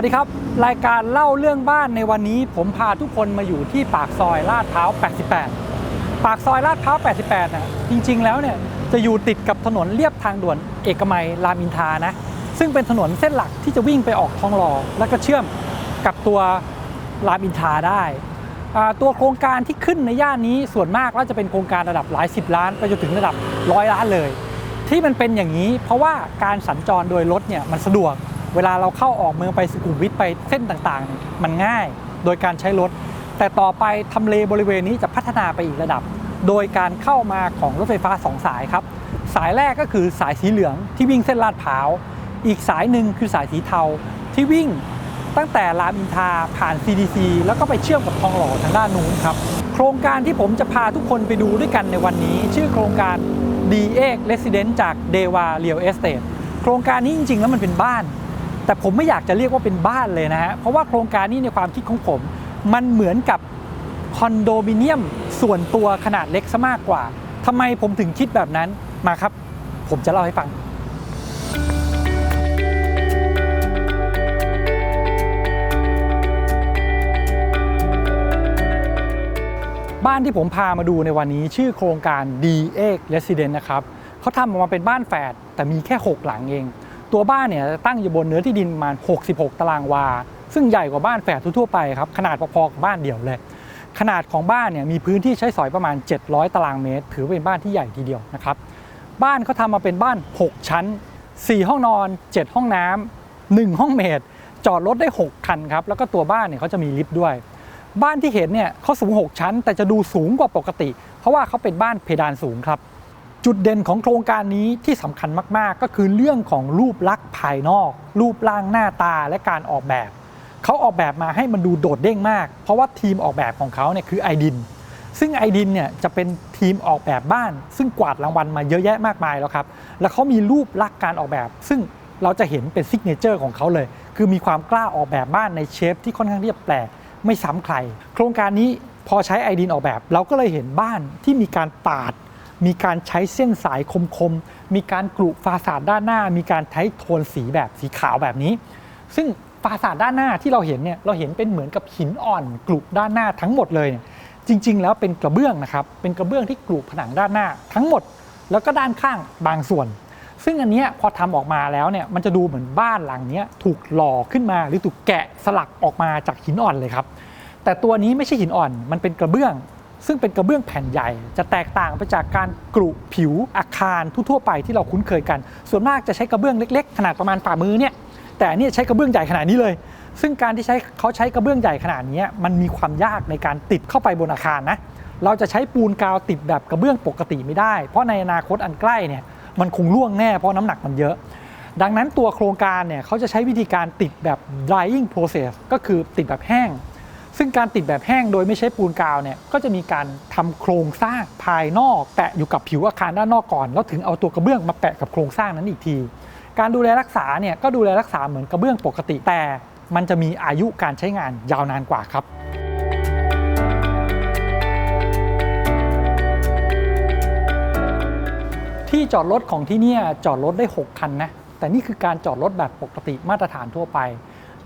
วัสดีครับ รายการเล่าเรื่องบ้านในวันนี้ ผมพาทุกคนมาอยู่ที่ปากซอยลาดพร้าว 88 ปากซอยลาดพร้าว 88น่ะจริงๆแล้วเนี่ยจะอยู่ติดกับถนนเลียบทางด่วนเอกมัยรามอินทานะซึ่งเป็นถนนเส้นหลักที่จะวิ่งไปออกทองหล่อแล้วก็เชื่อมกับตัวรามอินทราได้ตัวโครงการที่ขึ้นในย่านนี้ส่วนมากก็จะเป็นโครงการระดับหลายสิบล้านไปจนถึงระดับร้อยล้านเลย ที่มันเป็นอย่างนี้ เพราะว่าการสัญจรโดยรถเนี่ยมันสะดวก เวลาเราเข้าออกเมืองไปสุขุมวิทไปเส้นต่างๆ มันง่าย โดยการใช้รถ แต่ต่อไปทำเลบริเวณนี้จะพัฒนาไปอีกระดับ โดยการเข้ามาของรถไฟฟ้า2สายครับ สายแรกก็คือสายสีเหลืองที่วิ่งเส้นลาดพร้าว อีกสายหนึ่งคือสายสีเทาที่วิ่งตั้งแต่รามอินทราผ่าน CDC แล้วก็ไปเชื่อมกับทองหล่อทางด้านนู้นครับ โครงการที่ผมจะพาทุกคนไปดูด้วยกันในวันนี้ ชื่อโครงการ d ีเอ็กเรสซิเดนต์จากเดวาเรียลเอสเตทโครงการนี้จริงๆ แล้วมันเป็นบ้าน แต่ผมไม่อยากจะเรียกว่าเป็นบ้านเลยนะฮะเพราะว่าโครงการนี้ในความคิดของผม มันเหมือนกับคอนโดมิเนียมส่วนตัวขนาดเล็กซะมากกว่าทำไมผมถึงคิดแบบนั้นมาครับ ผมจะเล่าให้ฟังบ้านที่ผมพามาดูในวันนี้ชื่อโครงการ d ีเอ็กเรสซิเดนต์นะครับเขาทำออกมาเป็นบ้านแฝดแต่มีแค่ 6 หลังเอง ตัวบ้านเนี่ยตั้งอยู่บนเนื้อที่ดินประมาณ 66 ตารางวา ซึ่งใหญ่กว่าบ้านแฝดทั่วไปครับ ขนาดพอๆกับบ้านเดี่ยวเลย ขนาดของบ้านเนี่ยมีพื้นที่ใช้สอยประมาณ 700 ตารางเมตร ถือเป็นบ้านที่ใหญ่ทีเดียวนะครับ บ้านเขาทำมาเป็นบ้าน 6 ชั้น 4 ห้องนอน 7 ห้องน้ำ1ห้องเมดจอดรถได้ 6 คันครับ แล้วก็ตัวบ้านเนี่ยเขาจะมีลิฟต์ด้วย บ้านที่เห็นเนี่ยเขาสูง 6 ชั้น แต่จะดูสูงกว่าปกติ เพราะว่าเขาเป็นบ้านเพดานสูงครับ จุดเด่นของโครงการนี้ที่สำคัญมาก ๆ ก็คือเรื่องของรูปลักษณ์ภายนอก รูปร่างหน้าตาและการออกแบบ เขาออกแบบมาให้มันดูโดดเด้งมาก เพราะว่าทีมออกแบบของเขาเนี่ยคือไอดิน ซึ่งไอดินเนี่ยจะเป็นทีมออกแบบบ้าน ซึ่งกวาดรางวัลมาเยอะแยะมากมายแล้วครับ แล้วเขามีรูปลักษณ์การออกแบบ ซึ่งเราจะเห็นเป็นซิกเนเจอร์ของเขาเลย คือมีความกล้าออกแบบบ้านในเชฟที่ค่อนข้างที่จะแปลกไม่ซ้ำใคร โครงการนี้พอใช้ไอดินออกแบบ เราก็เลยเห็นบ้านที่มีการปาด มีการใช้เส้นสายคมๆ มีการกรุฟาสาดด้านหน้า มีการใช้โทนสีแบบสีขาวแบบนี้ ซึ่งฟาสาดด้านหน้าที่เราเห็นเนี่ยเราเห็นเป็นเหมือนกับหินอ่อนกรุด้านหน้าทั้งหมดเลยเนี่ยจริง ๆ แล้วเป็นกระเบื้องนะครับเป็นกระเบื้องที่กรุผนังด้านหน้าทั้งหมด แล้วก็ด้านข้างบางส่วน ซึ่งอันนี้พอทำออกมาแล้วเนี่ยมันจะดูเหมือนบ้านหลังนี้ถูกหล่อขึ้นมา หรือถูกแกะสลักออกมาจากหินอ่อนเลยครับแต่ตัวนี้ไม่ใช่หินอ่อนมันเป็นกระเบื้อง ซึ่งเป็นกระเบื้องแผ่นใหญ่ จะแตกต่างไปจากการกรุผิวอาคารทั่วๆไปที่เราคุ้นเคยกัน ส่วนมากจะใช้กระเบื้องเล็ก ๆ ขนาดประมาณฝ่ามือเนี่ยแต่อันนี้ใช้กระเบื้องใหญ่ขนาดนี้เลย ซึ่งการที่ใช้เขาใช้กระเบื้องใหญ่ขนาดนี้มันมีความยากในการติดเข้าไปบนอาคารนะเราจะใช้ปูนกาวติดแบบกระเบื้องปกติไม่ได้ เพราะในอนาคตอันใกล้เนี่ยมันคงร่วงแน่เพราะน้ำหนักมันเยอะ ดังนั้นตัวโครงการเนี่ยเขาจะใช้วิธีการติดแบบ drying process ก็คือติดแบบแห้ง ซึ่งการติดแบบแห้งโดยไม่ใช้ปูนกาวเนี่ยก็จะมีการทำโครงสร้างภายนอก แปะอยู่กับผิวอาคารด้านนอกก่อน แล้วถึงเอาตัวกระเบื้องมาแปะกับโครงสร้างนั้นอีกที การดูแลรักษาเนี่ยก็ดูแลรักษาเหมือนกระเบื้องปกติแต่ มันจะมีอายุการใช้งานยาวนานกว่าครับที่จอดรถของที่นี่จอดรถได้ 6 คันนะ แต่นี่คือการจอดรถแบบปกติมาตรฐานทั่วไป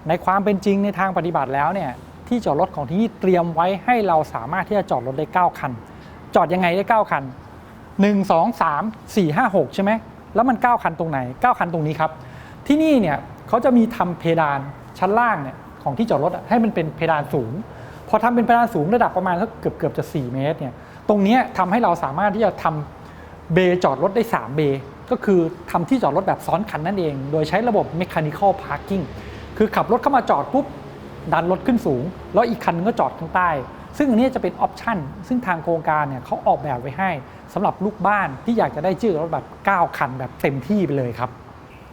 ในความเป็นจริงในทางปฏิบัติแล้วเนี่ย ที่จอดรถของที่นี่เตรียมไว้ให้เราสามารถที่จะจอดรถได้ 9 คัน จอดยังไงได้ 9 คัน 1 2 3 4 5 6 ใช่ไหมแล้วมัน 9 คันตรงไหน 9 คันตรงนี้ครับ ที่นี่เนี่ยเขาจะมีทำเพดานชั้นล่างเนี่ยของที่จอดรถให้มันเป็นเพดานสูง พอทำเป็นเพดานสูงระดับประมาณสักเกือบเกือบจะ 4 เมตรเนี่ยตรงนี้ทำให้เราสามารถที่จะทำเบย์จอดรถได้ 3 เบยก็คือทำที่จอดรถแบบซ้อนคันนั่นเอง โดยใช้ระบบ Mechanical Parking คือขับรถเข้ามาจอดปุ๊บ ดันรถขึ้นสูง แล้วอีกคันนึงก็จอดข้างใต้ ซึ่งอันนี้จะเป็นออปชันซึ่งทางโครงการเนี่ยเขาออกแบบไว้ให้สำหรับลูกบ้านที่อยากจะได้ชื่อรถแบบ 9 คันแบบเต็มที่ไปเลยครับ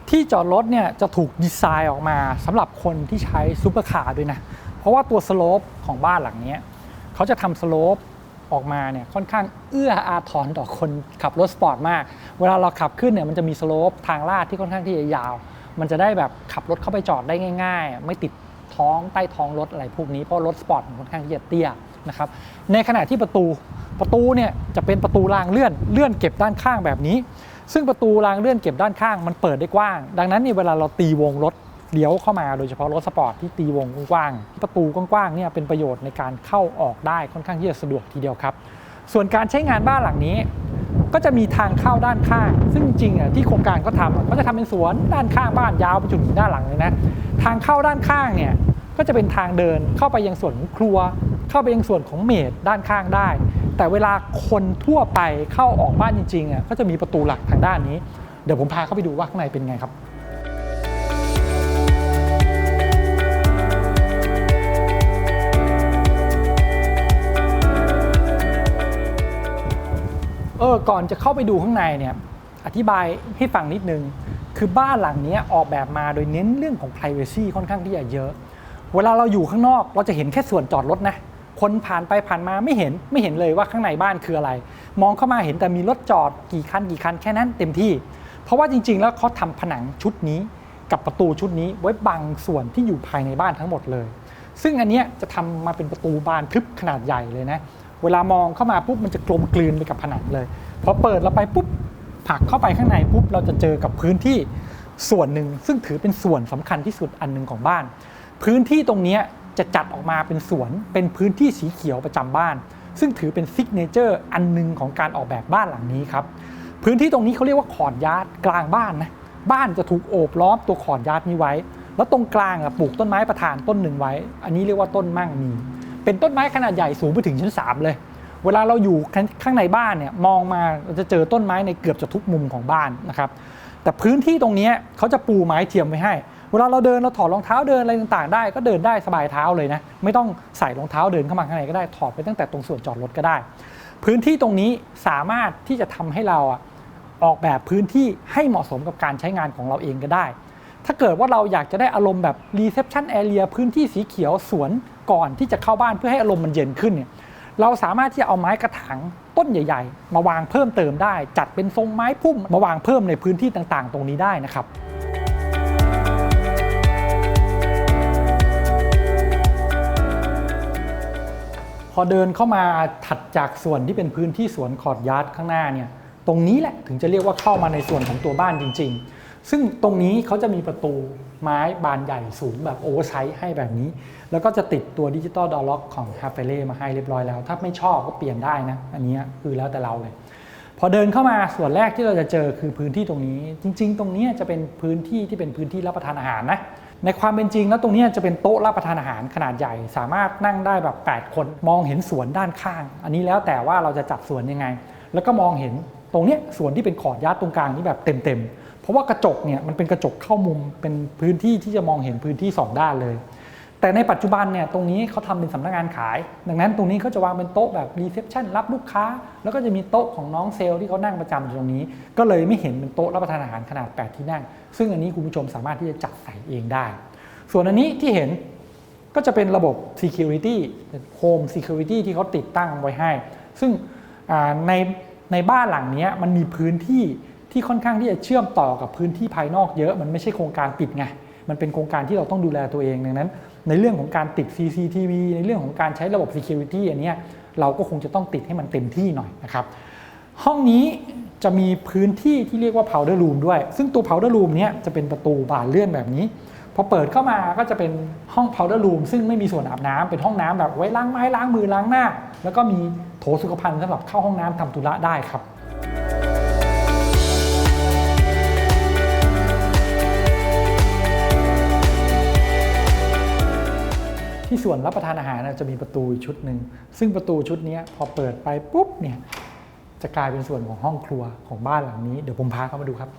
ที่จอดรถเนี่ยจะถูกดีไซน์ออกมาสำหรับคนที่ใช้ซูเปอร์คาร์ด้วยนะ เพราะว่าตัวสโลปของบ้านหลังนี้เขาจะทำสโลปออกมาเนี่ยค่อนข้างเอื้ออาทรต่อคนขับรถสปอร์ตมาก เวลาเราขับขึ้นเนี่ยมันจะมีสโลปทางลาดที่ค่อนข้างที่จะยาว มันจะได้แบบขับรถเข้าไปจอดได้ง่าย ๆ ไม่ติด ท้องใต้ท้องรถอะไรพวกนี้เพราะรถสปอร์ตค่อนข้างที่จะเตี้ยนะครับในขณะที่ประตูประตูเนี่ยจะเป็นประตูรางเลื่อนเลื่อนเก็บด้านข้างแบบนี้ ซึ่งประตูรางเลื่อนเก็บด้านข้างมันเปิดได้กว้าง ดังนั้นเนี่ยเวลาเราตีวงรถเลี้ยวเข้ามาโดยเฉพาะรถสปอร์ตที่ตีวงกว้างประตูกว้างๆเนี่ยเป็นประโยชน์ในการเข้าออกได้ค่อนข้างที่จะสะดวกทีเดียวครับ ส่วนการใช้งานบ้านหลังนี้ ก็จะมีทางเข้าด้านข้าง ซึ่งจริงๆอะที่โครงการก็ทำก็จะทำเป็นสวนด้านข้างบ้านยาวไปจนถึงด้านหลังเลยนะทางเข้าด้านข้างเนี่ยก็จะเป็นทางเดินเข้าไปยังส่วนครัว เข้าไปยังส่วนของเมดด้านข้างได้ แต่เวลาคนทั่วไปเข้าออกบ้านจริงๆอะก็จะมีประตูหลักทางด้านนี้ เดี๋ยวผมพาเข้าไปดูว่าข้างในเป็นไงครับ เออก่อนจะเข้าไปดูข้างในเนี่ยอธิบายให้ฟังนิดนึง คือบ้านหลังนี้ออกแบบมาโดยเน้นเรื่องของ p r i เวซีค่อนข้างที่จะเยอะ เวลาเราอยู่ข้างนอกเราจะเห็นแค่ส่วนจอดรถนะ คนผ่านไปผ่านมาไม่เห็นไม่เห็นเลยว่าข้างในบ้านคืออะไร มองเข้ามาเห็นแต่มีรถจอดกี่คันกี่คันแค่นั้นเต็มที่ เพราะว่าจริง ๆ แล้วเขาทำผนังชุดนี้กับประตูชุดนี้ไว้บังส่วนที่อยู่ภายในบ้านทั้งหมดเลย ซึ่งอันนี้จะทำมาเป็นประตูบานทึบขนาดใหญ่เลยนะ เวลามองเข้ามาปุ๊บมันจะกลมกลืนไปกับผนังเลยพอเปิดเราไปปุ๊บผักเข้าไปข้างในปุ๊บเราจะเจอกับพื้นที่ส่วนหนึ่ง ซึ่งถือเป็นส่วนสำคัญที่สุดอันหนึ่งของบ้าน พื้นที่ตรงนี้จะจัดออกมาเป็นสวนเป็นพื้นที่สีเขียวประจำบ้าน ซึ่งถือเป็นซิกเนเจอร์อันหนึ่งของการออกแบบบ้านหลังนี้ครับพื้นที่ตรงนี้เขาเรียกว่าขอดยาดกลางบ้านนะบ้านจะถูกโอบล้อมตัวขอดยาดนี้ไว้ แล้วตรงกลางอะปลูกต้นไม้ประธานต้นหนึ่งไว้ อันนี้เรียกว่าต้นมั่งมี เป็นต้นไม้ขนาดใหญ่สูงไปถึงชั้น 3 เลย เวลาเราอยู่ข้างในบ้านเนี่ยมองมาเราจะเจอต้นไม้ในเกือบจะทุกมุมของบ้านนะครับแต่พื้นที่ตรงนี้เขาจะปูไม้เทียมไว้ให้ เวลาเราเดินเราถอดรองเท้าเดินอะไรต่างๆ ได้ก็เดินได้สบายเท้าเลยนะไม่ต้องใส่รองเท้าเดินเข้ามาข้างในก็ได้ถอดไปตั้งแต่ตรงส่วนจอดรถก็ได้ พื้นที่ตรงนี้สามารถที่จะทำให้เราออกแบบพื้นที่ให้เหมาะสมกับการใช้งานของเราเองก็ได้ ถ้าเกิดว่าเราอยากจะได้อารมณ์แบบ reception area พื้นที่สีเขียวสวนก่อนที่จะเข้าบ้านเพื่อให้อารมณ์มันเย็นขึ้นเนี่ยเราสามารถที่จะเอาไม้กระถางต้นใหญ่ ๆ มาวางเพิ่มเติมได้ จัดเป็นทรงไม้พุ่มมาวางเพิ่มในพื้นที่ต่างๆ ตรงนี้ได้นะครับพอเดินเข้ามาถัดจากส่วนที่เป็นพื้นที่สวนคอร์ดยาร์ดข้างหน้าเนี่ยตรงนี้แหละถึงจะเรียกว่าเข้ามาในส่วนของตัวบ้านจริง ๆ ซึ่งตรงนี้เขาจะมีประตูไม้บานใหญ่สูงแบบโอเวอร์ไซส์ให้แบบนี้ แล้วก็จะติดตัวดิจิตอลดอลล็อกของ h a f e l e มาให้เรียบร้อยแล้ว ถ้าไม่ชอบก็เปลี่ยนได้นะ อันนี้คือแล้วแต่เราเลย พอเดินเข้ามาส่วนแรกที่เราจะเจอคือพื้นที่ตรงนี้ จริง ๆ ตรงนี้จะเป็นพื้นที่ที่เป็นพื้นที่รับประทานอาหารนะในความเป็นจริงแล้วตรงนี้จะเป็นโต๊ะรับประทานอาหารขนาดใหญ่ สามารถนั่งได้แบบ 8 คนมองเห็นสวนด้านข้าง อันนี้แล้วแต่ว่าเราจะจัดสวนยังไง แล้วก็มองเห็นตรงเนี้ยสวนที่เป็นขอดยาดตรงกลางนี่แบบเต็มๆ ราะว่ากระจกเนี่ยมันเป็นกระจกเข้ามุมเป็นพื้นที่ที่จะมองเห็นพื้นที่ 2 ด้านเลย แต่ในปัจจุบันเนี่ยตรงนี้เขาทำเป็นสำนักงานขาย ดังนั้นตรงนี้เขาจะวางเป็นโต๊ะแบบรีเซพชันรับลูกค้า แล้วก็จะมีโต๊ะของน้องเซลล์ที่เขานั่งประจำอยู่ตรงนี้ ก็เลยไม่เห็นเป็นโต๊ะรับประทานอาหารขนาด 8 ที่นั่ง ซึ่งอันนี้คุณผู้ชมสามารถที่จะจัดใส่เองได้ ส่วนอันนี้ที่เห็นก็จะเป็นระบบ security home security ที่เขาติดตั้งไว้ให้ ซึ่งในในบ้านหลังนี้มันมีพื้นที่ ที่ค่อนข้างที่จะเชื่อมต่อกับพื้นที่ภายนอกเยอะ มันไม่ใช่โครงการปิดไง มันเป็นโครงการที่เราต้องดูแลตัวเองดังนั้น ในเรื่องของการติด CCTV ในเรื่องของการใช้ระบบ Security อันนี้เราก็คงจะต้องติดให้มันเต็มที่หน่อยนะครับ ห้องนี้จะมีพื้นที่ที่เรียกว่า powder room ด้วย ซึ่งตัว powder room เนี้ยจะเป็นประตูบานเลื่อนแบบนี้ พอเปิดเข้ามาก็จะเป็นห้อง powder room ซึ่งไม่มีส่วนอาบน้ำเป็นห้องน้ำแบบไว้ล้างไม้ล้างมือล้างหน้า แล้วก็มีโถสุขภัณฑ์สำหรับเข้าห้องน้ำทำธุระได้ครับ ที่ส่วนรับประทานอาหารนะจะมีประตูชุดหนึ่งซึ่งประตูชุดนี้พอเปิดไปปุ๊บเนี่ยจะกลายเป็นส่วนของห้องครัวของบ้านหลังนี้เดี๋ยวผมพาเข้ามาดูครับ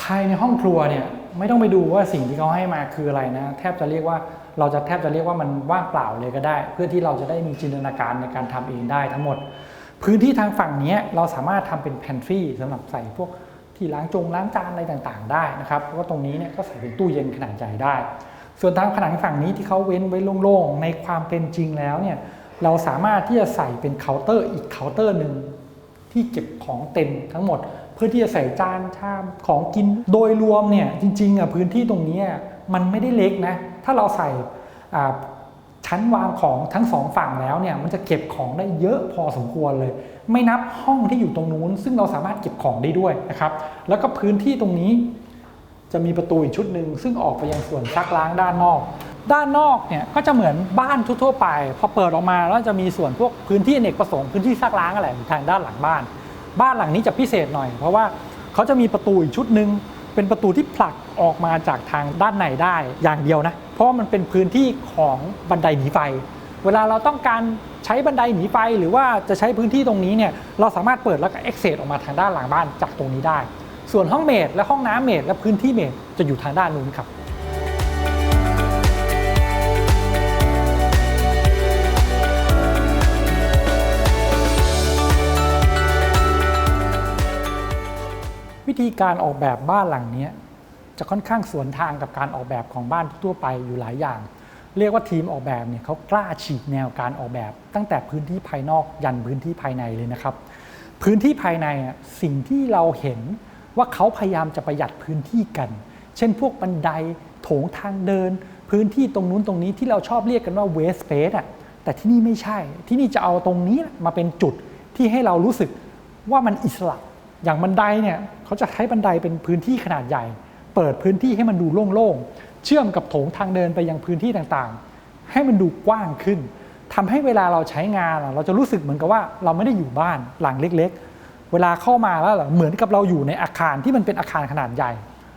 ภายในห้องครัวเนี่ยไม่ต้องไปดูว่าสิ่งที่เขาให้มาคืออะไรนะ แทบจะเรียกว่าเราจะแทบจะเรียกว่ามันว่างเปล่าเลยก็ได้ เพื่อที่เราจะได้มีจินตนาการในการทำเองได้ทั้งหมด พื้นที่ทางฝั่งนี้เราสามารถทำเป็น pantry สำหรับใส่พวกที่ล้างจงล้างจานอะไรต่างๆ ได้นะครับเพราะว่าตรงนี้เนี่ยก็ใส่เป็นตู้เย็นขนาดใหญ่ได้ ส่วนทางผนังฝั่งนี้ที่เขาเว้นไว้โล่งๆในความเป็นจริงแล้วเนี่ยเราสามารถที่จะใส่เป็นเคาน์เตอร์อีกเคาน์เตอร์หนึ่งที่เก็บของเต็มทั้งหมด เพื่อที่จะใส่จานชามของกินโดยรวมเนี่ยจริงๆอะพื้นที่ตรงนี้มันไม่ได้เล็กนะถ้าเราใส่ชั้นวางของทั้งสองฝั่งแล้วเนี่ยมันจะเก็บของได้เยอะพอสมควรเลย ไม่นับห้องที่อยู่ตรงนู้น ซึ่งเราสามารถเก็บของได้ด้วยนะครับ แล้วก็พื้นที่ตรงนี้ จะมีประตูอีกชุดหนึ่งซึ่งออกไปยังส่วนซักล้างด้านนอก ด้านนอกเนี่ยก็จะเหมือนบ้านทั่วๆไป พอเปิดออกมาแล้วจะมีส่วนพวกพื้นที่อเนกประสงค์พื้นที่ซักล้างอะไรอยู่ทางด้านหลังบ้าน บ้านหลังนี้จะพิเศษหน่อย เพราะว่าเขาจะมีประตูอีกชุดหนึ่งเป็นประตูที่ผลักออกมาจากทางด้านในได้อย่างเดียวนะ เพราะมันเป็นพื้นที่ของบันไดหนีไฟ เวลาเราต้องการใช้บันไดหนีไฟหรือว่าจะใช้พื้นที่ตรงนี้เนี่ยเราสามารถเปิดแล้วก็ exit ออกมาทางด้านหลังบ้านจากตรงนี้ได้ ส่วนห้องเมดและห้องน้ำเมดและพื้นที่เมดจะอยู่ทางด้านนู้นครับวิธีการออกแบบบ้านหลังนี้จะค่อนข้างสวนทางกับการออกแบบของบ้านทั่วไปอยู่หลายอย่าง เรียกว่าทีมออกแบบเนี่ยเขากล้าฉีกแนวการออกแบบ ตั้งแต่พื้นที่ภายนอกยันพื้นที่ภายในเลยนะครับ พื้นที่ภายในสิ่งที่เราเห็น ว่าเขาพยายามจะประหยัดพื้นที่กัน เช่นพวกบันไดโถงทางเดิน พื้นที่ตรงนู้นตรงนี้ที่เราชอบเรียกกันว่า waste space อะแต่ที่นี่ไม่ใช่ ที่นี่จะเอาตรงนี้มาเป็นจุดที่ให้เรารู้สึกว่ามันอิสระ อย่างบันไดเนี่ยเขาจะใช้บันไดเป็นพื้นที่ขนาดใหญ่ เปิดพื้นที่ให้มันดูโล่งๆ เชื่อมกับโถงทางเดินไปยังพื้นที่ต่างๆ ให้มันดูกว้างขึ้นทำให้เวลาเราใช้งานเราจะรู้สึกเหมือนกับว่าเราไม่ได้อยู่บ้านหลังเล็กๆ เวลาเข้ามาแล้วเหรอเหมือนกับเราอยู่ในอาคารที่มันเป็นอาคารขนาดใหญ่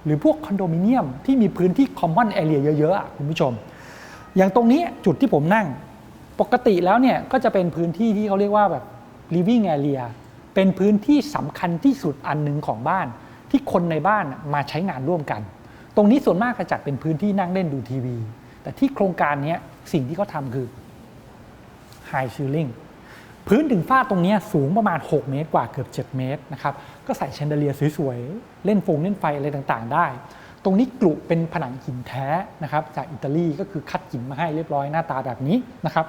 หรือพวกคอนโดมิเนียมที่มีพื้นที่ common area เยอะๆอะคุณผู้ชม อย่างตรงนี้จุดที่ผมนั่ง ปกติแล้วเนี่ยก็จะเป็นพื้นที่ที่เขาเรียกว่าแบบ living area เป็นพื้นที่สำคัญที่สุดอันหนึ่งของบ้าน ที่คนในบ้านมาใช้งานร่วมกัน ตรงนี้ส่วนมากจะจัดเป็นพื้นที่นั่งเล่นดูทีวี แต่ที่โครงการนี้สิ่งที่เขาทำคือ high ceiling พื้นถึงฟ้าตรงนี้สูงประมาณ 6 เมตรกว่าเกือบ 7 เมตรนะครับ ก็ใส่แชนเดเลียสวยๆ เล่นโฟงเล่นไฟอะไรต่างๆ ได้ ตรงนี้กลุเป็นผนังหินแท้นะครับจากอิตาลีก็คือคัดหินมาให้เรียบร้อยหน้าตาแบบนี้นะครับ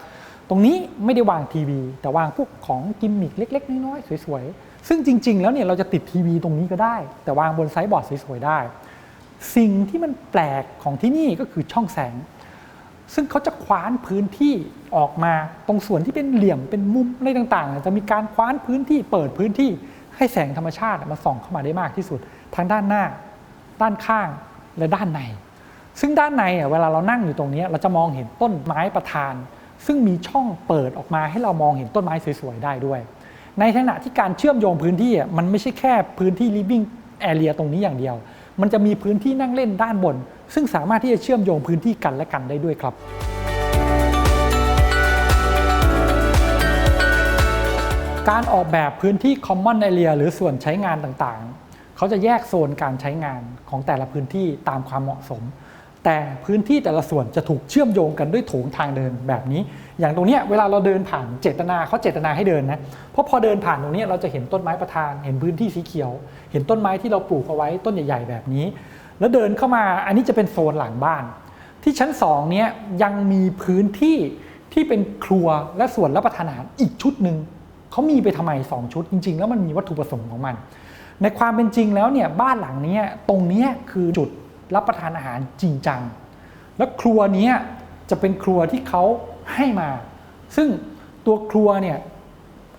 ตรงนี้ไม่ได้วางทีวี แต่วางพวกของกิมมิคเล็ก ๆ น้อยๆ สวยๆ ซึ่งจริง ๆ แล้วเนี่ยเราจะติดทีวีตรงนี้ก็ได้ แต่วางบนไซส์บอร์ดสวยๆ ได้ สิ่งที่มันแปลกของที่นี่ก็คือช่องแสง ซึ่งเขาจะคว้านพื้นที่ออกมาตรงส่วนที่เป็นเหลี่ยมเป็นมุมอะไรต่างๆ จะมีการคว้านพื้นที่เปิดพื้นที่ให้แสงธรรมชาติมาส่องเข้ามาได้มากที่สุด ทั้งด้านหน้า ด้านข้างและด้านใน ซึ่งด้านในเวลาเรานั่งอยู่ตรงนี้เราจะมองเห็นต้นไม้ประทาน ซึ่งมีช่องเปิดออกมาให้เรามองเห็นต้นไม้สวยๆได้ด้วย ในขณะที่การเชื่อมโยงพื้นที่มันไม่ใช่แค่พื้นที่ living area ตรงนี้อย่างเดียว มันจะมีพื้นที่นั่งเล่นด้านบน ซึ่งสามารถที่จะเชื่อมโยงพื้นที่กันและกันได้ด้วยครับ การออกแบบพื้นที่ common area หรือส่วนใช้งานต่างๆ เขาจะแยกโซนการใช้งานของแต่ละพื้นที่ตามความเหมาะสม แต่พื้นที่แต่ละส่วนจะถูกเชื่อมโยงกันด้วยโถงทางเดินแบบนี้ อย่างตรงนี้เวลาเราเดินผ่านเจตนาเขาเจตนาให้เดินนะ เพราะพอเดินผ่านตรงนี้เราจะเห็นต้นไม้ประทาน เห็นพื้นที่สีเขียว เห็นต้นไม้ที่เราปลูกเอาไว้ต้นใหญ่ ๆ แบบนี้ แล้วเดินเข้ามาอันนี้จะเป็นโซนหลังบ้าน ที่ชั้น2เนี้ยยังมีพื้นที่ที่เป็นครัวและส่วนรับประทานอาหารอีกชุดหนึ่งเขามีไปทำไม 2 ชุดจริง ๆ แล้วมันมีวัตถุประสงค์ของมัน ในความเป็นจริงแล้วเนี่ยบ้านหลังนี้ตรงนี้คือจุดรับประทานอาหารจริงจังแล้วครัวนี้จะเป็นครัวที่เขาให้มา ซึ่งตัวครัวเนี่ย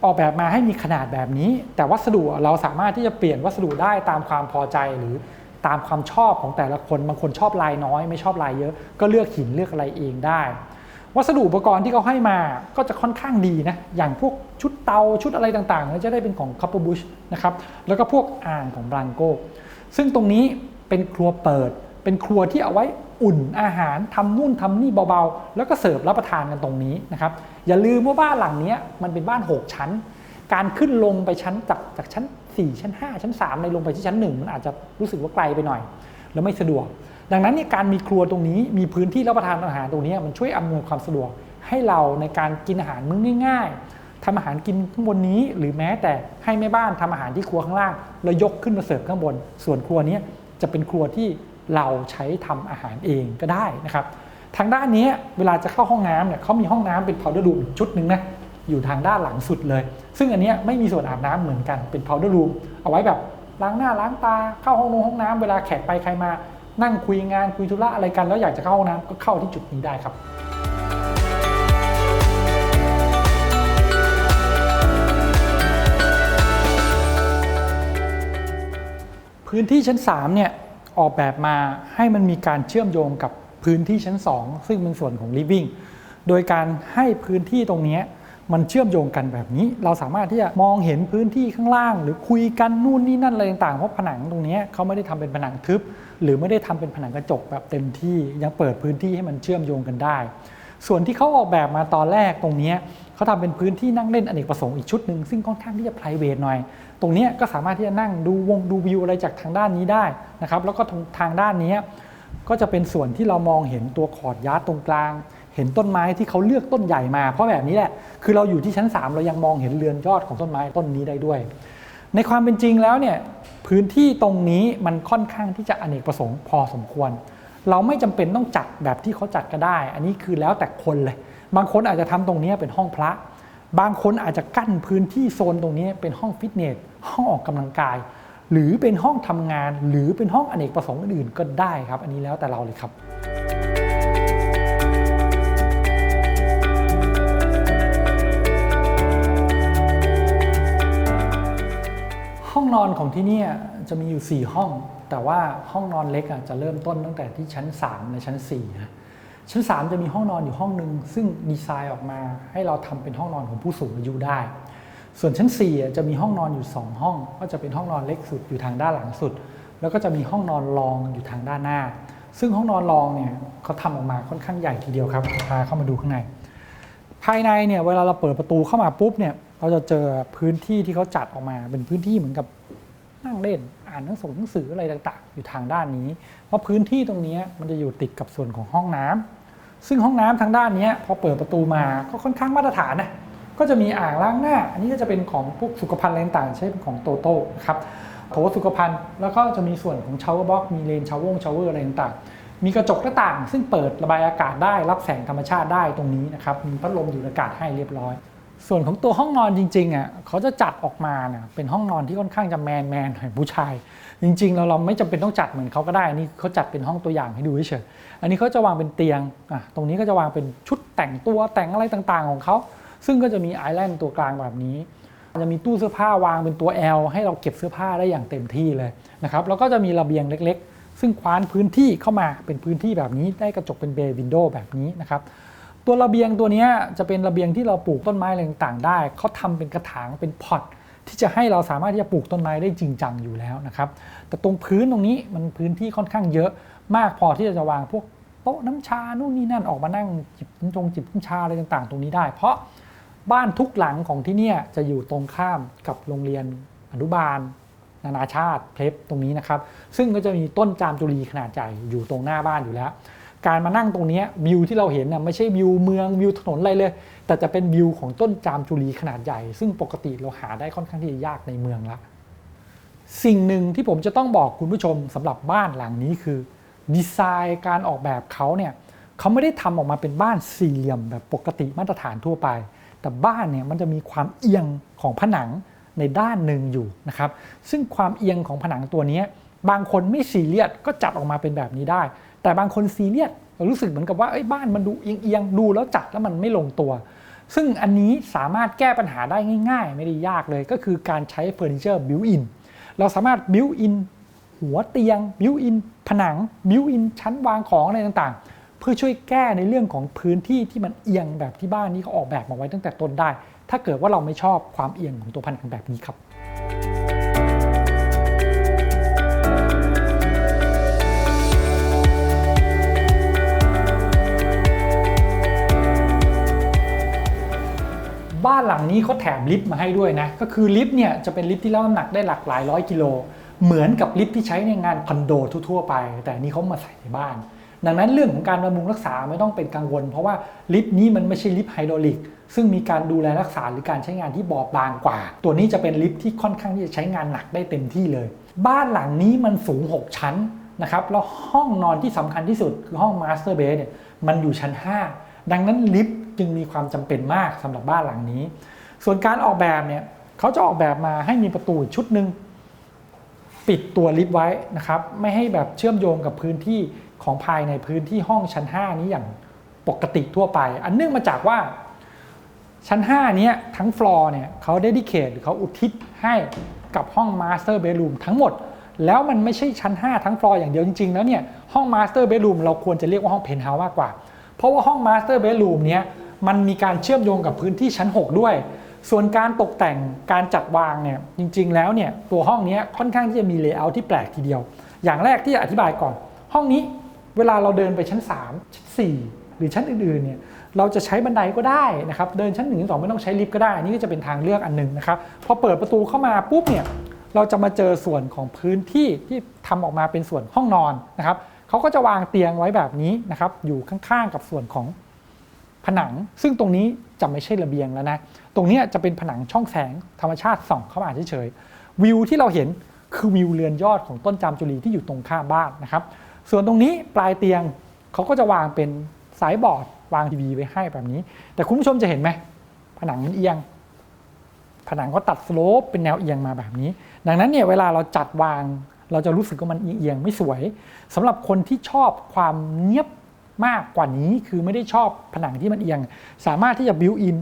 ออกแบบมาให้มีขนาดแบบนี้ แต่วัสดุเราสามารถที่จะเปลี่ยนวัสดุได้ตามความพอใจหรือ ตามความชอบของแต่ละคนบางคนชอบลายน้อย ไม่ชอบลายเยอะ ก็เลือกหินเลือกอะไรเองได้ วัสดุอุปกรณ์ที่เขาให้มาก็จะค่อนข้างดีนะอย่างพวกชุดเตาชุดอะไรต่างๆก็จะได้เป็นของ c o p p e r b u s h นะครับแล้วก็พวกอ่างของบรังโกซึ่งตรงนี้เป็นครัวเปิด เป็นครัวที่เอาไว้อุ่นอาหารทำนู่นทำนี่เบาๆ แล้วก็เสิร์ฟรับประทานกันตรงนี้นะครับอย่าลืมว่าบ้านหลังนี้มันเป็นบ้าน 6 ชั้น การขึ้นลงไปชั้นจากจากชั้น 4 ชั้น 5 ชั้น 3 ในลงไปที่ชั้น 1 มันอาจจะรู้สึกว่าไกลไปหน่อย แล้วไม่สะดวก ดังนั้นเนี่ยการมีครัวตรงนี้มีพื้นที่รับประทานอาหารตรงนี้มันช่วยอำนวยความสะดวกให้เราในการกินอาหารมื้อง่าย ๆทำอาหารกินข้างบนนี้ หรือแม้แต่ให้แม่บ้านทำอาหารที่ครัวข้างล่าง แล้วยกขึ้นมาเสิร์ฟข้างบน ส่วนครัวนี้จะเป็นครัวที่เราใช้ทำอาหารเองก็ได้นะครับ ทางด้านนี้เวลาจะเข้าห้องน้ำเนี่ยเขามีห้องน้ำเป็น powder room ชุดหนึ่งนะ อยู่ทางด้านหลังสุดเลย ซึ่งอันนี้ไม่มีส่วนอาบน้ำเหมือนกันเป็น powder room เอาไว้แบบล้างหน้าล้างตาเข้าห้องนงห้องน้ำเวลาแขกไปใครมา นั่งคุยงานคุยธุระอะไรกัน แล้วอยากจะเข้าห้องน้ำก็เข้าที่จุดนี้ได้ครับพื้นที่ชั้น3เนี่ยออกแบบมาให้มันมีการเชื่อมโยงกับพื้นที่ชั้น 2 ซึ่งเป็นส่วนของ living โดยการให้พื้นที่ตรงนี้ มันเชื่อมโยงกันแบบนี้ เราสามารถที่จะมองเห็นพื้นที่ข้างล่าง หรือคุยกันนู่นนี่นั่นอะไรต่างๆเพราะผนังตรงนี้เขาไม่ได้ทำเป็นผนังทึบ หรือไม่ได้ทำเป็นผนังกระจกแบบเต็มที่ยังเปิดพื้นที่ให้มันเชื่อมโยงกันได้ ส่วนที่เขาออกแบบมาตอนแรกตรงนี้เขาทำเป็นพื้นที่นั่งเล่นอเนกประสงค์อีกชุดหนึ่งซึ่งค่อนข้างที่จะ p r i v a t หน่อย ตรงนี้ก็สามารถที่จะนั่งดูวงดูวิวอะไรจากทางด้านนี้ได้นะครับแล้วก็ทางด้านนี้ก็จะเป็นส่วนที่เรามองเห็นตัวขอดยาร์ดตรงกลาง ห็นต้นไม้ที่เขาเลือกต้นใหญ่มา เพราะแบบนี้แหละ คือเราอยู่ที่ชั้น 3 เรายังมองเห็นเรือนยอดของต้นไม้ต้นนี้ได้ด้วย ในความเป็นจริงแล้วเนี่ยพื้นที่ตรงนี้มันค่อนข้างที่จะอเนกประสงค์พอสมควร เราไม่จำเป็นต้องจัดแบบที่เขาจัดก็ได้ อันนี้คือแล้วแต่คนเลย บางคนอาจจะทำตรงนี้เป็นห้องพระ บางคนอาจจะกั้นพื้นที่โซนตรงนี้เป็นห้องฟิตเนส ห้องออกกำลังกาย หรือเป็นห้องทำงาน หรือเป็นห้องอเนกประสงค์อื่นๆก็ได้ครับ อันนี้แล้วแต่เราเลยครับ นอนของที่นี่จะมีอยู่ 4 ห้อง แต่ว่าห้องนอนเล็กจะเริ่มต้นตั้งแต่ที่ชั้น 3 และชั้น4นะชั้น 3 จะมีห้องนอนอยู่ห้องหนึ่งซึ่งดีไซน์ออกมาให้เราทำเป็นห้องนอนของผู้สูงอายุได้ ส่วนชั้น 4 จะมีห้องนอนอยู่ 2 ห้อง ก็จะเป็นห้องนอนเล็กสุดอยู่ทางด้านหลังสุด แล้วก็จะมีห้องนอนรองอยู่ทางด้านหน้า ซึ่งห้องนอนรองเนี่ยเขาทำออกมาค่อนข้างใหญ่ทีเดียวครับพาเข้ามาดูข้างใน ภายในเนี่ยเวลาเราเปิดประตูเข้ามาปุ๊บเนี่ย เราจะเจอพื้นที่ที่เขาจัดออกมาเป็นพื้นที่เหมือนกับนั่งเล่นอ่านหนังสือหนังสืออะไรต่าง ๆ อยู่ทางด้านนี้ เพราะพื้นที่ตรงนี้มันจะอยู่ติดกับส่วนของห้องน้ำซึ่งห้องน้ำทางด้านนี้พอเปิดประตูมาก็ค่อนข้างมาตรฐานนะก็จะมีอ่างล้างหน้า อันนี้ก็จะเป็นของพวกสุขภัณฑ์อะไรต่างๆใช้เป็นของโตโต้นะครับโถสุขภัณฑ์แล้วก็จะมีส่วนของชาวเวอร์บ็อกมีเลนชาววงชาวเวอร์อะไรต่างๆ มีกระจกหน้าต่าง ซึ่งเปิดระบายอากาศได้รับแสงธรรมชาติได้ตรงนี้นะครับมีพัดลมดูดอากาศให้เรียบร้อย ส่วนของตัวห้องนอนจริงๆอะเขาจะจัดออกมาเนี่ยเป็นห้องนอนที่ค่อนข้างจะแมนแมนหน่อยผู้ชาย จริงๆ เราเราไม่จำเป็นต้องจัดเหมือนเขาก็ได้นี่เขาจัดเป็นห้องตัวอย่างให้ดูเฉยอันนี้เขาจะวางเป็นเตียงอะตรงนี้ก็จะวางเป็นชุดแต่งตัวแต่งอะไรต่างๆ ของเขาซึ่งก็จะมีไอแลนด์ตัวกลางแบบนี้จะมีตู้เสื้อผ้าวางเป็นตัว L ให้เราเก็บเสื้อผ้าได้อย่างเต็มที่เลยนะครับแล้วก็จะมีระเบียงเล็ก ๆ ซึ่งคว้านพื้นที่เข้ามาเป็นพื้นที่แบบนี้ได้กระจกเป็นเบย์วินโดว์แบบนี้นะครับ ตัวระเบียงตัวนี้จะเป็นระเบียงที่เราปลูกต้นไม้อะไรต่างๆ ได้ เขาทำเป็นกระถางเป็นพอตที่จะให้เราสามารถที่จะปลูกต้นไม้ได้จริงจังอยู่แล้วนะครับ แต่ตรงพื้นตรงนี้มันพื้นที่ค่อนข้างเยอะมากพอที่จะวางพวกโต๊ะน้ำชานู่นนี่นั่นออกมานั่งจิบน้ำจงจิบน้ำชาอะไรต่างๆ ตรงนี้ได้ เพราะบ้านทุกหลังของที่นี่จะอยู่ตรงข้ามกับโรงเรียนอนุบาล นานาชาติเพลฟตรงนี้นะครับ ซึ่งก็จะมีต้นจามจุรีขนาดใหญ่อยู่ตรงหน้าบ้านอยู่แล้ว การมานั่งตรงนี้วิวที่เราเห็นน่ะไม่ใช่วิวเมืองวิวถนนอะไรเลย แต่จะเป็นวิวของต้นจามจุรีขนาดใหญ่ ซึ่งปกติเราหาได้ค่อนข้างที่จะยากในเมืองละสิ่งหนึ่งที่ผมจะต้องบอกคุณผู้ชมสำหรับบ้านหลังนี้คือดีไซน์การออกแบบเขาเนี่ยเขาไม่ได้ทำออกมาเป็นบ้านสี่เหลี่ยมแบบปกติมาตรฐานทั่วไป แต่บ้านเนี่ยมันจะมีความเอียงของผนังในด้านหนึ่งอยู่นะครับซึ่งความเอียงของผนังตัวนี้บางคนไม่ซีเรียสก็จัดออกมาเป็นแบบนี้ได้ แต่บางคนซีเรียสเรารู้สึกเหมือนกับว่าบ้านมันดูเอียงๆดูแล้วจัดแล้วมันไม่ลงตัว ซึ่งอันนี้สามารถแก้ปัญหาได้ง่าย ๆ ไม่ได้ยากเลยก็คือการใช้เฟอร์นิเจอร์บิวอินเราสามารถบิวอินหัวเตียงบิวอินผนังบิวอินชั้นวางของอะไรต่างๆ เพื่อช่วยแก้ในเรื่องของพื้นที่ที่มันเอียงแบบที่บ้านนี้เขาออกแบบมาไว้ตั้งแต่ต้นได้ ถ้าเกิดว่าเราไม่ชอบความเอียงของตัวผนังแบบนี้ครับ บ้านหลังนี้เขาแถมลิฟต์มาให้ด้วยนะ ก็คือลิฟต์เนี่ยจะเป็นลิฟต์ที่รับน้ำหนักได้หลากหลายร้อยกิโล เหมือนกับลิฟต์ที่ใช้ในงานคอนโดทั่วๆไป แต่นี้เขามาใส่ในบ้าน ดังนั้นเรื่องของการบำรุงรักษาไม่ต้องเป็นกังวล เพราะว่าลิฟต์นี้มันไม่ใช่ลิฟต์ไฮดรอลิก ซึ่งมีการดูแลรักษาหรือการใช้งานที่บอบบางกว่า ตัวนี้จะเป็นลิฟต์ที่ค่อนข้างที่จะใช้งานหนักได้เต็มที่เลย บ้านหลังนี้มันสูง 6 ชั้นนะครับแล้วห้องนอนที่สำคัญที่สุดคือห้องมาสเตอร์เบดเนี่ยมันอยู่ชั้น 5 ดังนั้นลิฟต์ จึงมีความจำเป็นมากสำหรับบ้านหลังนี้ ส่วนการออกแบบเนี่ยเขาจะออกแบบมาให้มีประตูชุดหนึ่งปิดตัวลิฟต์ไว้นะครับ ไม่ให้แบบเชื่อมโยงกับพื้นที่ของภายในพื้นที่ห้องชั้น 5 นี้อย่างปกติทั่วไป อันเนื่องมาจากว่าชั้น 5 เนี้ยทั้งฟลอร์เนี่ยเขาเดดิเคทหรือเขาอุทิศให้กับห้องมาสเตอร์เบดรูมทั้งหมด แล้วมันไม่ใช่ชั้น 5 ทั้งฟลอร์อย่างเดียวจริง ๆ แล้วเนี่ยห้องมาสเตอร์เบดรูมเราควรจะเรียกว่าห้องเพนท์เฮาส์มากกว่า เพราะว่าห้องมาสเตอร์เบดรูมเนี้ย มันมีการเชื่อมโยงกับพื้นที่ชั้น 6 ด้วย ส่วนการตกแต่งการจัดวางเนี่ยจริง ๆ แล้วเนี่ยตัวห้องนี้ค่อนข้างที่จะมีเลเยอร์ที่แปลกทีเดียว อย่างแรกที่จะอธิบายก่อน ห้องนี้เวลาเราเดินไปชั้น 3 ชั้น 4 หรือชั้นอื่นๆเนี่ยเราจะใช้บันไดก็ได้นะครับเดินชั้น1นึ่งสองไม่ต้องใช้ลิฟต์ก็ได้อันนี่ก็จะเป็นทางเลือกอันหนึงนะครับพอเปิดประตูเข้ามาปุ๊บเนี่ยเราจะมาเจอส่วนของพื้นที่ที่ทำออกมาเป็นส่วนห้องนอนนะครับเขาก็จะวางเตียงไว้แบบนี้นะครับอยู่ข้างๆกับส่วนของ ผนังซึ่งตรงนี้จะไม่ใช่ระเบียงแล้วนะ ตรงนี้จะเป็นผนังช่องแสงธรรมชาติส่องเข้ามาเฉยๆวิวที่เราเห็นคือวิวเรือนยอดของต้นจามจุลีที่อยู่ตรงข้ามบ้านนะครับ ส่วนตรงนี้ปลายเตียงเขาก็จะวางเป็นสายบอร์ดวางทีวีไว้ให้แบบนี้ แต่คุณผู้ชมจะเห็นไหมผนังมันเอียง ผนังก็ตัดสโลปเป็นแนวเอียงมาแบบนี้ ดังนั้นเนี่ยเวลาเราจัดวางเราจะรู้สึกว่ามันเอียงๆไม่สวยสำหรับคนที่ชอบความเนียบ มากกว่านี้คือไม่ได้ชอบผนังที่มันเอียง สามารถที่จะบิวอิน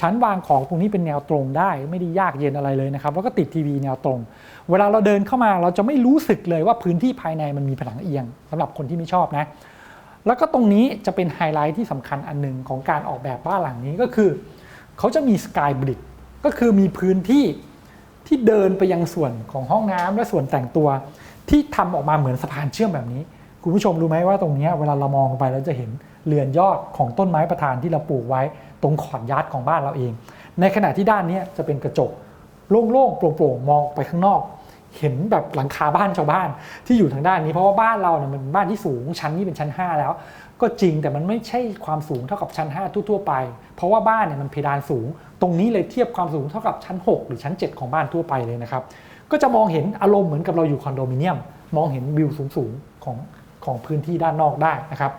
ชั้นวางของตรงนี้เป็นแนวตรงได้ ไม่ได้ยากเย็นอะไรเลยนะครับ แล้วก็ติดทีวีแนวตรง เวลาเราเดินเข้ามาเราจะไม่รู้สึกเลยว่าพื้นที่ภายในมันมีผนังเอียงสำหรับคนที่ไม่ชอบนะ แล้วก็ตรงนี้จะเป็นไฮไลท์ที่สำคัญอันหนึ่งของการออกแบบบ้านหลังนี้ก็คือ เขาจะมีสกายบริดก็คือมีพื้นที่ที่เดินไปยังส่วนของห้องน้ำและส่วนแต่งตัว ที่ทำออกมาเหมือนสะพานเชื่อมแบบนี้ คุณผู้ชมรู้ไหมว่าตรงนี้เวลาเรามองไปเราจะเห็นเรือนยอดของต้นไม้ประธานที่เราปลูกไว้ตรงขอดยาดของบ้านเราเอง ในขณะที่ด้านนี้จะเป็นกระจกโล่งๆโปร่งๆมองไปข้างนอก เห็นแบบหลังคาบ้านชาวบ้านที่อยู่ทางด้านนี้เพราะว่าบ้านเราเนี่ยมันเป็นบ้านที่สูงชั้นนี้เป็นชั้น 5 แล้ว ก็จริงแต่มันไม่ใช่ความสูงเท่ากับชั้น 5 ทั่วๆไป เพราะว่าบ้านเนี่ยมันเพดานสูง ตรงนี้เลยเทียบความสูงเท่ากับชั้น 6 หรือชั้น 7 ของบ้านทั่วไปเลยนะครับก็จะมองเห็นอารมณ์เหมือนกับเราอยู่คอนโดมิเนียม มองเห็นวิวสูงๆของ ของพื้นที่ด้านนอกได้นะครับ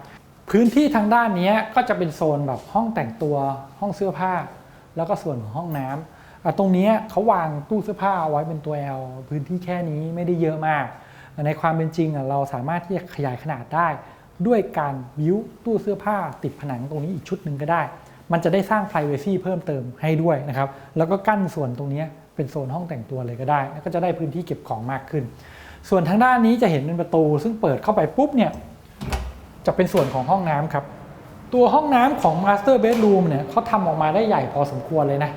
พื้นที่ทางด้านนี้ก็จะเป็นโซนแบบห้องแต่งตัวห้องเสื้อผ้า แล้วก็ส่วนของห้องน้ำอะตรงนี้เขาวางตู้เสื้อผ้าเอาไว้เป็นตัว L พื้นที่แค่นี้ไม่ได้เยอะมาก ในความเป็นจริงเราสามารถที่จะขยายขนาดได้ ด้วยการวิวตู้เสื้อผ้าติดผนังตรงนี้อีกชุดหนึ่งก็ได้ มันจะได้สร้าง p r i เวซีเพิ่มเติมให้ด้วยนะครับ แล้วก็กั้นส่วนตรงนี้เป็นโซนห้องแต่งตัวเลยก็ได้แล้วก็จะได้พื้นที่เก็บของมากขึ้น ส่วนทางด้านนี้จะเห็นเป็นประตู ซึ่งเปิดเข้าไปปุ๊บเนี่ยจะเป็นส่วนของห้องน้ำครับ ตัวห้องน้ำของ Master Bedroom เนี่ยเขาทำออกมาได้ใหญ่พอสมควรเลยนะ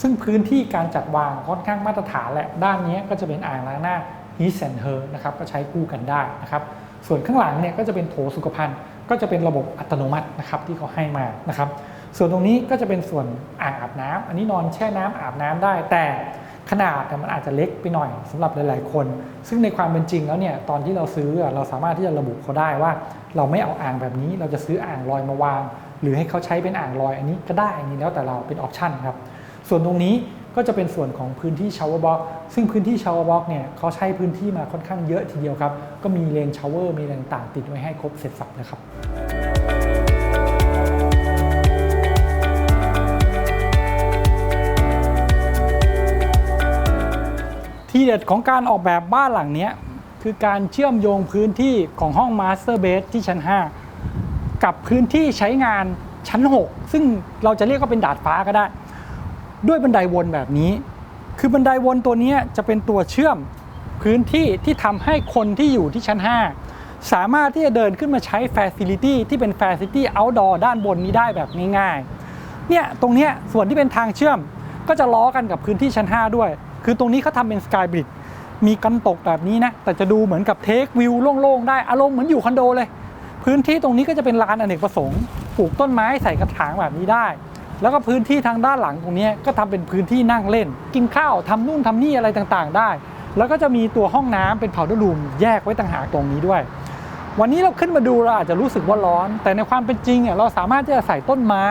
ซึ่งพื้นที่การจัดวางค่อนข้างมาตรฐานแหละ ด้านนี้ก็จะเป็นอ่างล้างหน้า His and Her นะครับ ก็ใช้คู่กันได้นะครับ ส่วนข้างหลังเนี่ยก็จะเป็นโถสุขภัณฑ์ ก็จะเป็นระบบอัตโนมัตินะครับที่เขาให้มานะครับ ส่วนตรงนี้ก็จะเป็นส่วนอ่างอาบน้ำอันนี้นอนแช่น้ำอาบน้ำได้แต่ ขนาดเนี่ยมันอาจจะเล็กไปหน่อยสำหรับหลาย ๆ คน ซึ่งในความเป็นจริงแล้วเนี่ยตอนที่เราซื้อเราสามารถที่จะระบุเขาได้ว่า เราไม่เอาอ่างแบบนี้ เราจะซื้ออ่างลอยมาวาง หรือให้เขาใช้เป็นอ่างลอยอันนี้ก็ได้อันนี้แล้วแต่เราเป็นออปชันครับส่วนตรงนี้ก็จะเป็นส่วนของพื้นที่ชาวเวอร์บ็อกซึ่งพื้นที่ชาวเวอร์บ็อกเนี่ยเขาใช้พื้นที่มาค่อนข้างเยอะทีเดียวครับ ก็มีเลนชาวเวอร์มีอะไรต่างติดไว้ให้ครบเสร็จสับนะครับ ทีเด็ดของการออกแบบบ้านหลังนี้คือการเชื่อมโยงพื้นที่ของห้องมาสเตอร์เบดที่ชั้น 5 กับพื้นที่ใช้งานชั้น 6 ซึ่งเราจะเรียกว่าเป็นดาดฟ้าก็ได้ ด้วยบันไดวนแบบนี้ คือบันไดวนตัวนี้จะเป็นตัวเชื่อมพื้นที่ที่ทำให้คนที่อยู่ที่ชั้น 5 สามารถที่จะเดินขึ้นมาใช้ Facility ที่เป็น Facility Outdoor ด้านบนนี้ได้แบบง่ายๆเนี่ยตรงเนี้ยส่วนที่เป็นทางเชื่อมก็จะล้อกันกับพื้นที่ชั้น 5 ด้วย คือตรงนี้เขาทำเป็นสกายบริดมีกันตกแบบนี้นะ แต่จะดูเหมือนกับเทควิวโล่งๆได้ อารมณ์เหมือนอยู่คอนโดเลย พื้นที่ตรงนี้ก็จะเป็นลานอเนกประสงค์ปลูกต้นไม้ใส่กระถางแบบนี้ได้ แล้วก็พื้นที่ทางด้านหลังตรงนี้ก็ทำเป็นพื้นที่นั่งเล่น กินข้าวทำนู่นทำนี่อะไรต่างๆ ได้ แล้วก็จะมีตัวห้องน้ำเป็น powder room แยกไว้ต่างหากตรงนี้ด้วย วันนี้เราขึ้นมาดูเราอาจจะรู้สึกว่าร้อน แต่ในความเป็นจริงเนี่ยเราสามารถที่จะใส่ต้นไม้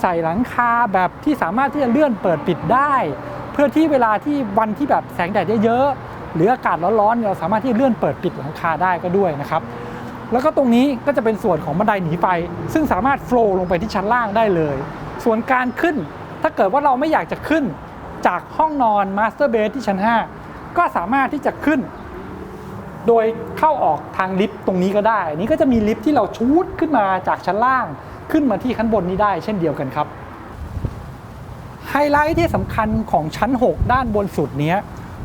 ใส่หลังคาแบบที่สามารถที่จะเลื่อนเปิดปิดได้ เพื่อที่เวลาที่วันที่แบบแสงแดดเยอะๆหรืออากาศร้อนๆเราสามารถที่จะเลื่อนเปิดปิดหลังคาได้ก็ด้วยนะครับแล้วก็ตรงนี้ก็จะเป็นส่วนของบันไดหนีไฟซึ่งสามารถโฟล์ลงไปที่ชั้นล่างได้เลย ส่วนการขึ้น ถ้าเกิดว่าเราไม่อยากจะขึ้นจากห้องนอนมาสเตอร์เบดที่ชั้น 5 ก็สามารถที่จะขึ้น โดยเข้าออกทางลิฟต์ตรงนี้ก็ได้นนี้ก็จะมีลิฟต์ที่เราชูดขึ้นมาจากชั้นล่าง ขึ้นมาที่ขั้นบนนี้ได้เช่นเดียวกันครับ ไฮไลท์ที่สำคัญของชั้น 6 ด้านบนสุดนี้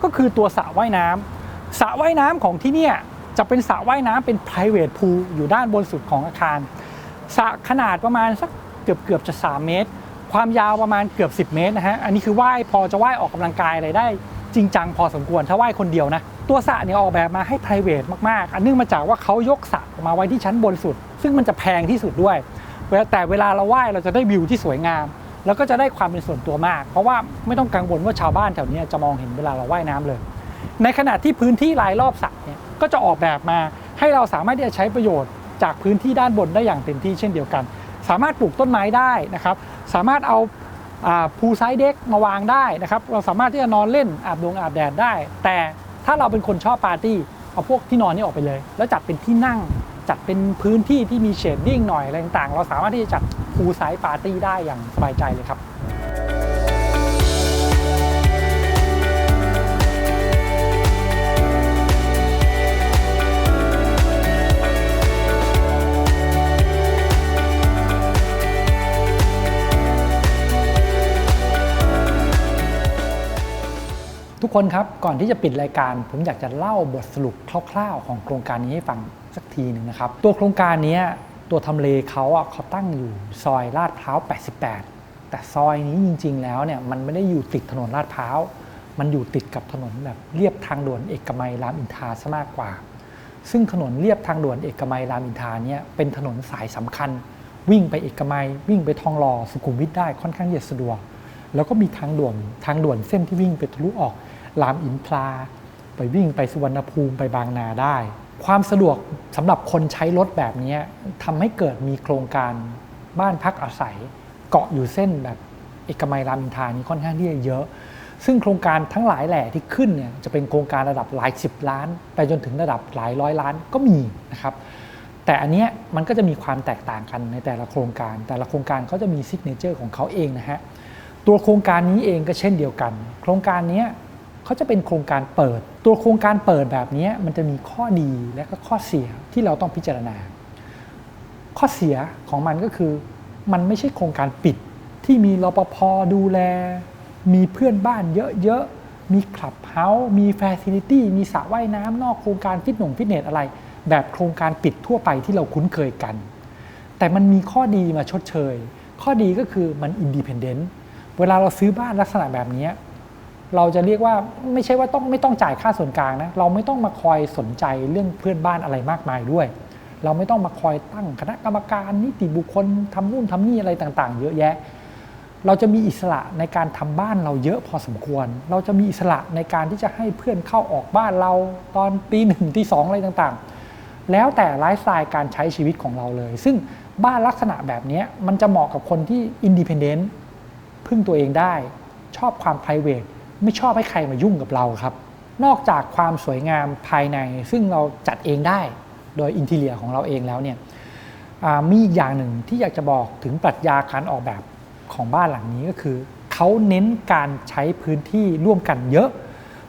ก็คือตัวสระว่ายน้ำสระว่ายน้ำของที่นี่จะเป็นสระว่ายน้ำเป็น private pool อยู่ด้านบนสุดของอาคารสระขนาดประมาณสักเกือบเกือบจะ 3 เมตร ความยาวประมาณเกือบ 10 เมตรนะฮะ อันนี้คือว่ายพอจะว่ายออกกำลังกายอะไรได้ จริงจังพอสมควรถ้าว่ายคนเดียวนะ ตัวสระเนี่ยออกแบบมาให้ private มาก ๆ อันเนื่องมาจากว่าเขายกสระมาไว้ที่ชั้นบนสุด ซึ่งมันจะแพงที่สุดด้วย แต่เวลาเราว่ายเราจะได้วิวที่สวยงาม แล้วก็จะได้ความเป็นส่วนตัวมาก เพราะว่าไม่ต้องกังวลว่าชาวบ้านแถวนี้จะมองเห็นเวลาเราว่ายน้ำเลย ในขณะที่พื้นที่รายรอบสระเนี่ยก็จะออกแบบมาให้เราสามารถที่จะใช้ประโยชน์จากพื้นที่ด้านบนได้อย่างเต็มที่เช่นเดียวกัน สามารถปลูกต้นไม้ได้นะครับ สามารถเอาพูไซด์เด็กมาวางได้นะครับ เราสามารถที่จะนอนเล่นอาบดวงอาบแดดได้ แต่ถ้าเราเป็นคนชอบปาร์ตี้เอาพวกที่นอนนี่ออกไปเลย แล้วจัดเป็นที่นั่ง จัดเป็นพื้นที่ที่มีเชดดิ้งหน่อยอะไรต่างๆ เราสามารถที่จะจัดพูไซด์ปาร์ตี้ได้อย่างสบายใจเลยครับ คนครับ ก่อนที่จะปิดรายการ ผมอยากจะเล่าบทสรุปคร่าวๆ ของโครงการนี้ให้ฟังสักทีหนึ่งนะครับ ตัวโครงการนี้ตัวทำเลเขาอะเขาตั้งอยู่ซอยลาดพร้าว 88 แต่ซอยนี้จริง ๆ แล้วเนี่ยมันไม่ได้อยู่ติดถนนลาดพร้าว มันอยู่ติดกับถนนแบบเรียบทางด่วนเอกมัยรามอินทราซะมากกว่า ซึ่งถนนเรียบทางด่วนเอกมัยรามอินทราเนี่ยเป็นถนนสายสำคัญ วิ่งไปเอกมัย วิ่งไปทองหล่อสุขุมวิทได้ค่อนข้างจะสะดวก แล้วก็มีทางด่วนทางด่วนเส้นที่วิ่งไปทะลุออก รามอินทรา ไปวิ่งไปสุวรรณภูมิไปบางนาได้ ความสะดวกสำหรับคนใช้รถแบบนี้ทำให้เกิดมีโครงการบ้านพักอาศัย เกาะอยู่เส้นแบบเอกมัยรามอินทรานี้ค่อนข้างที่จะเยอะ ซึ่งโครงการทั้งหลายแหล่ที่ขึ้นเนี่ยจะเป็นโครงการระดับหลายสิบล้าน ไปจนถึงระดับหลายร้อยล้านก็มีนะครับแต่อันเนี้ยมันก็จะมีความแตกต่างกันในแต่ละโครงการ แต่ละโครงการเขาจะมีซิกเนเจอร์ของเขาเองนะฮะตัวโครงการนี้เองก็เช่นเดียวกัน โครงการนี้ เขาจะเป็นโครงการเปิด ตัวโครงการเปิดแบบนี้มันจะมีข้อดีและก็ข้อเสียที่เราต้องพิจารณา ข้อเสียของมันก็คือ มันไม่ใช่โครงการปิดที่มีรปภดูแล มีเพื่อนบ้านเยอะๆ มีคลับเฮาส์มีแฟซิลิตี้มีสระว่ายน้ำนอกโครงการฟิตหนงฟิตเนสอะไร แบบโครงการปิดทั่วไปที่เราคุ้นเคยกัน แต่มันมีข้อดีมาชดเชย ข้อดีก็คือมันอินดีเพนเดนต์เวลาเราซื้อบ้านลักษณะแบบนี้ เราจะเรียกว่าไม่ใช่ว่าต้องไม่ต้องจ่ายค่าส่วนกลางนะเราไม่ต้องมาคอยสนใจเรื่องเพื่อนบ้านอะไรมากมายด้วย เราไม่ต้องมาคอยตั้งคณะกรรมการนิติบุคคลทำนู่นทำนี่อะไรต่าง ๆ เยอะแยะ เราจะมีอิสระในการทำบ้านเราเยอะพอสมควร เราจะมีอิสระในการที่จะให้เพื่อนเข้าออกบ้านเราตอนตีหนึ่งตีสองอะไรต่างๆ แล้วแต่ไลฟ์สไตล์การใช้ชีวิตของเราเลย ซึ่งบ้านลักษณะแบบนี้มันจะเหมาะกับคนที่อินดิเพนเดนต์พึ่งตัวเองได้ ชอบความ p r i v a t ไม่ชอบให้ใครมายุ่งกับเราครับ นอกจากความสวยงามภายในซึ่งเราจัดเองได้โดยอินทีเลียของเราเองแล้วเนี่ยมีอีกอย่างหนึ่งที่อยากจะบอกถึงปรัชญาการออกแบบของบ้านหลังนี้ก็คือ เขาเน้นการใช้พื้นที่ร่วมกันเยอะ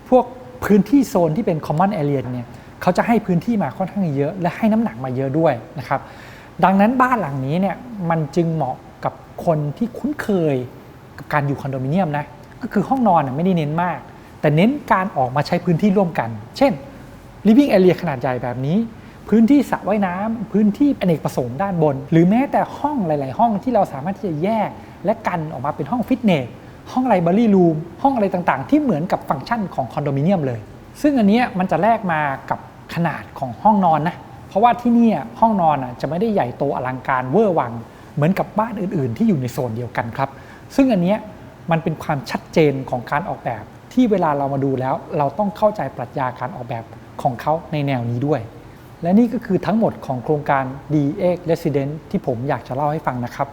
พวกพื้นที่โซนที่เป็น common area เนี่ยเขาจะให้พื้นที่มาค่อนข้างเยอะ และให้น้ำหนักมาเยอะด้วยนะครับดังนั้นบ้านหลังนี้เนี่ยมันจึงเหมาะกับคนที่คุ้นเคยกับการอยู่คอนโดมิเนียมนะ ก็คือห้องนอนน่ะไม่ได้เน้นมาก แต่เน้นการออกมาใช้พื้นที่ร่วมกัน เช่น living area ขนาดใหญ่แบบนี้ พื้นที่สระว่ายน้ำพื้นที่อเนกประสงค์ด้านบน หรือแม้แต่ห้องหลาย ๆ ห้องที่เราสามารถที่จะแยก และกันออกมาเป็นห้องฟิตเนสห้องไลบรารีรูมห้องอะไรต่างๆ ที่เหมือนกับฟังก์ชันของคอนโดมิเนียมเลย ซึ่งอันนี้มันจะแลกมากับขนาดของห้องนอนนะเพราะว่าที่นี่ห้องนอนอะจะไม่ได้ใหญ่โตอลังการเวอร์วัง เหมือนกับบ้านอื่น ๆ ที่อยู่ในโซนเดียวกันครับ ซึ่งอันเนี้ย มันเป็นความชัดเจนของการออกแบบ ที่เวลาเรามาดูแล้ว เราต้องเข้าใจปรัชญาการออกแบบของเขาในแนวนี้ด้วย และนี่ก็คือทั้งหมดของโครงการ d a Resident ที่ผมอยากจะเล่าให้ฟังนะครับ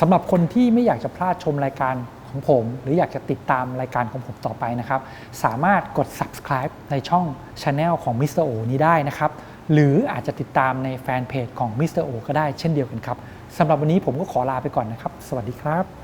สำหรับคนที่ไม่อยากจะพลาดชมรายการของผม หรืออยากจะติดตามรายการของผมต่อไปนะครับ สามารถกด subscribe ในช่อง Channel ของ Mr. O นี้ได้นะครับ หรืออาจจะติดตามในแฟนเพจของ Mr. O ก็ได้เช่นเดียวกันครับสำหรับวันนี้ผมก็ขอลาไปก่อนนะครับ สวัสดีครับ